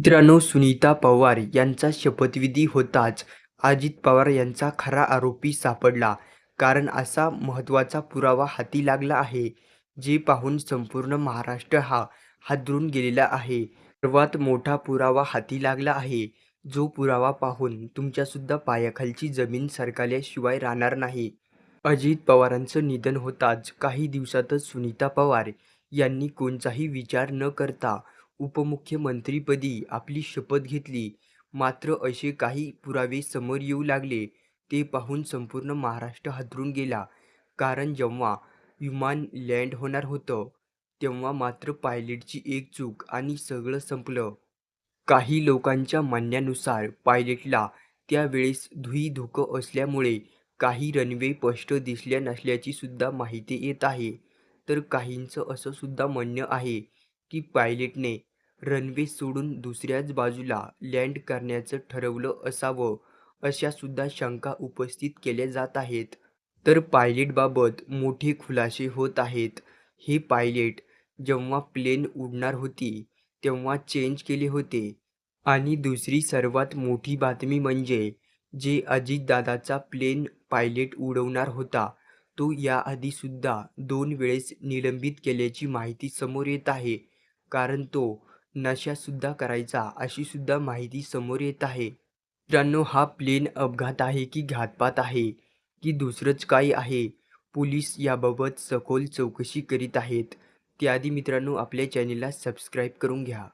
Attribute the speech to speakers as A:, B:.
A: मित्रांनो सुनीता पवार यांचा शपथविधी होताच अजित पवार यांचा खरा आरोपी सापडला. कारण असा महत्त्वाचा पुरावा हाती लागला आहे जे पाहून संपूर्ण महाराष्ट्र हा हादरून गेलेला आहे. सर्वात मोठा पुरावा हाती लागला आहे. जो पुरावा पाहून तुमच्यासुद्धा पायाखालची जमीन सरकल्याशिवाय राहणार नाही. अजित पवारांचं निधन होताच काही दिवसातच सुनीता पवार यांनी कोणताही विचार न करता उपमुख्यमंत्रीपदी आपली शपथ घेतली. मात्र असे काही पुरावे समोर येऊ लागले. ते पाहून संपूर्ण महाराष्ट्र हादरून गेला. कारण जेव्हा विमान लँड होणार होतं तेव्हा मात्र पायलटची एक चूक आणि सगळं संपलं. काही लोकांच्या म्हणण्यानुसार पायलटला त्यावेळेस धुई धुकं असल्यामुळे काही रनवे स्पष्ट दिसल्या नसल्याची सुद्धा माहिती येत आहे. तर काहींचं असं सुद्धा म्हणणं आहे की पायलटने रनवे सोडून दुसऱ्याच बाजूला लँड करण्याचं ठरवलं असावं अशा सुद्धा शंका उपस्थित केल्या जात आहेत. तर पायलटबाबत मोठे खुलासे होत आहेत. हे पायलट जेव्हा प्लेन उडणार होती तेव्हा चेंज केले होते. आणि दुसरी सर्वात मोठी बातमी म्हणजे जे अजितदादाचा प्लेन पायलट उडवणार होता तो याआधीसुद्धा दोन वेळेस निलंबित केल्याची माहिती समोर येत आहे. कारण तो नशासुद्धा करायचा अशीसुद्धा माहिती समोर येत आहे. मित्रांनो हा प्लेन अपघात आहे की घातपात आहे की दुसरंच काय आहे? पोलीस याबाबत सखोल चौकशी करीत आहेत. त्याआधी मित्रांनो आपल्या चॅनेलला सबस्क्राईब करून घ्या.